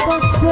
কষ্ট